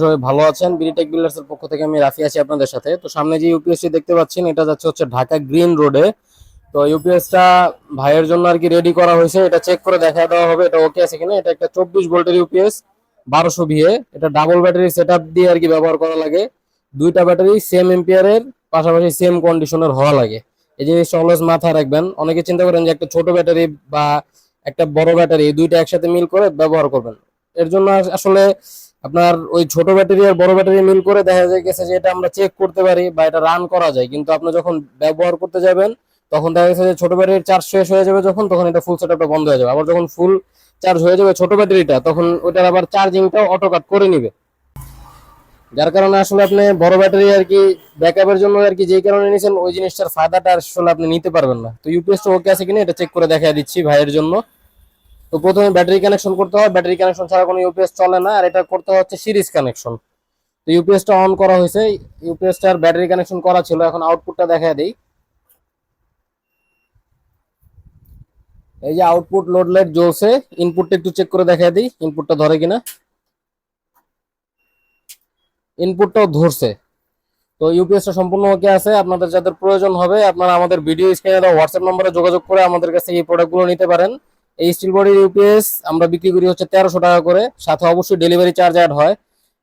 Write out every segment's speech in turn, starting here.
সবাই ভালো আছেন। এর পক্ষ থেকে আমি রাফি আছি আপনাদের সাথে। তো সামনে যে ইউপিএসসি দেখতে পাচ্ছেন, এটা যাচ্ছে হচ্ছে ঢাকা গ্রিন রোডে তো ভাইয়ের জন্য আর কি রেডি করা হয়েছে, এটা চেক করে দেওয়া হবে, এটা ওকে আছে কিনা। এটা একটা চব্বিশ ইউপিএস বারোশো এটা ডাবল ব্যাটারি দিয়ে আর কি ব্যবহার করা লাগে। দুইটা ব্যাটারি সেম পাশাপাশি সেম হওয়া লাগে। এই মাথায় রাখবেন। অনেকে চিন্তা করেন যে একটা ছোট ব্যাটারি বা একটা বড় ব্যাটারি দুইটা একসাথে মিল করে ব্যবহার করবেন। এর জন্য আসলে আপনার ওই ছোট ব্যাটারি আর বড় ব্যাটারি মিল করে দেখা যায় গেছে যে এটা আমরা চেক করতে পারি বা এটা রান করা যায়। কিন্তু আপনি যখন ব্যবহার করতে যাবেন, তখন দেখা গেছে যে ছোট ব্যাটারির চার্জ শেষ হয়ে যাবে যখন, তখন এটা ফুল সেটআপটা বন্ধ হয়ে যাবে। আবার যখন ফুল চার্জ হয়ে যাবে ছোট ব্যাটারিটা তখন ওটার আবার চার্জিংটাও অটো কাট করে নিবে। যার কারণে আসলে আপনি বড় ব্যাটারি আর কি ব্যাকআপের জন্য আর কি যেই কারণে নিয়েছেন ওই জিনিসটার ফায়দাটা আসলে আপনি নিতে পারবেন না। তো ইউপিএসটা ওকে আছে কিনা এটা চেক করে দেখা দিচ্ছি ভাইয়ের জন্য। তো প্রথমে ব্যাটারি কানেকশন করতে হয়। ব্যাটারি কানেকশন ছাড়া কোনো ইউপিএস চলে না। আর এটা করতে হচ্ছে সিরিজ কানেকশন তো ইউপিএসটা অন করা হয়েছে। ইউপিএসটার ব্যাটারি কানেকশন করা ছিল। এখন আউটপুটটা দেখা দেই। এই যে আউটপুট লোড লাইট জ্বলছে। ইনপুটটা একটু চেক করে দেখা দিই। ইনপুটটা ধরে কিনা। ইনপুটটাও ধরছে। তো ইউপিএসটা সম্পূর্ণ ওকে আছে। আপনাদের যাদের প্রয়োজন হবে, আপনারা আমাদের ভিডিও স্ক্রিনে দেওয়া হোয়াটসঅ্যাপ নম্বরে যোগাযোগ করে আমাদের কাছে এই প্রোডাক্টগুলো নিতে পারেন। এই স্টিল বডির ইউপিএস আমরা বিক্রি করি হচ্ছে তেরোশো টাকা করে। সাথে অবশ্যই ডেলিভারি চার্জ অ্যাড হয়।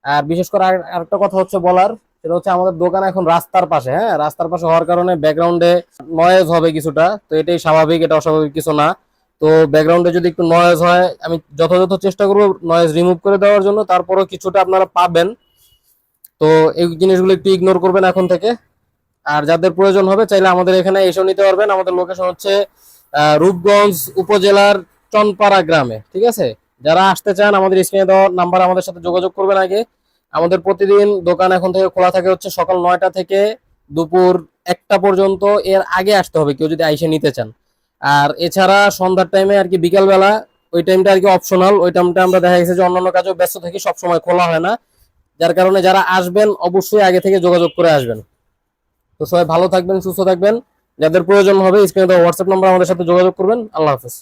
আর বিশেষ করে আর- আরেকটা কথা হচ্ছে বলার, সেটা হচ্ছে আমাদের দোকান এখন রাস্তার পাশে হ্যাঁ? রাস্তার পাশে হওয়ার কারণে ব্যাকগ্রাউন্ডে নয়েজ হবে কিছুটা, তো এটাই স্বাভাবিক, এটা অস্বাভাবিক কিছু না। তো ব্যাকগ্রাউন্ডে যদি একটু নয়েজ হয়, আমি যথাযথ চেষ্টা করব নয়েজ রিমুভ করে দেওয়ার জন্য, তারপরেও কিছুটা আপনারা পাবেন। তো এই জিনিসগুলো একটু ইগনোর করবেন এখন থেকে। আর যাদের প্রয়োজন হবে, চাইলে আমাদের এখানে এসেও নিতে পারবেন। আমাদের লোকেশন হচ্ছে রূপগঞ্জ উপজেলার চনপাড়া গ্রামে, ঠিক আছে? যারা আসতে চান, আমাদের স্ক্রিনে দেওয়া নাম্বার আমাদের সাথে যোগাযোগ করবেন আগে। আমাদের প্রতিদিন দোকান এখন থেকে খোলা থাকে হচ্ছে সকাল নয়টা থেকে দুপুর একটা পর্যন্ত। এর আগে আসতে হবে, কেউ যদি আইসে নিতে চান। আর এছাড়া সন্ধ্যার টাইমে আর কি বিকালবেলা, ওই টাইমটা আর কি অপশনাল ওই টাইমটা আমরা দেখা গেছে যে অন্যান্য কাজেও ব্যস্ত থাকি, সবসময় খোলা হয় না। যার কারণে যারা আসবেন, অবশ্যই আগে থেকে যোগাযোগ করে আসবেন। তো সবাই ভালো থাকবেন, সুস্থ থাকবেন। যাদের প্রয়োজন হবে স্ক্রিনে দেওয়া হোয়াটসঅ্যাপ নাম্বার আমাদের সাথে যোগাযোগ করবেন। আল্লাহ হাফেজ।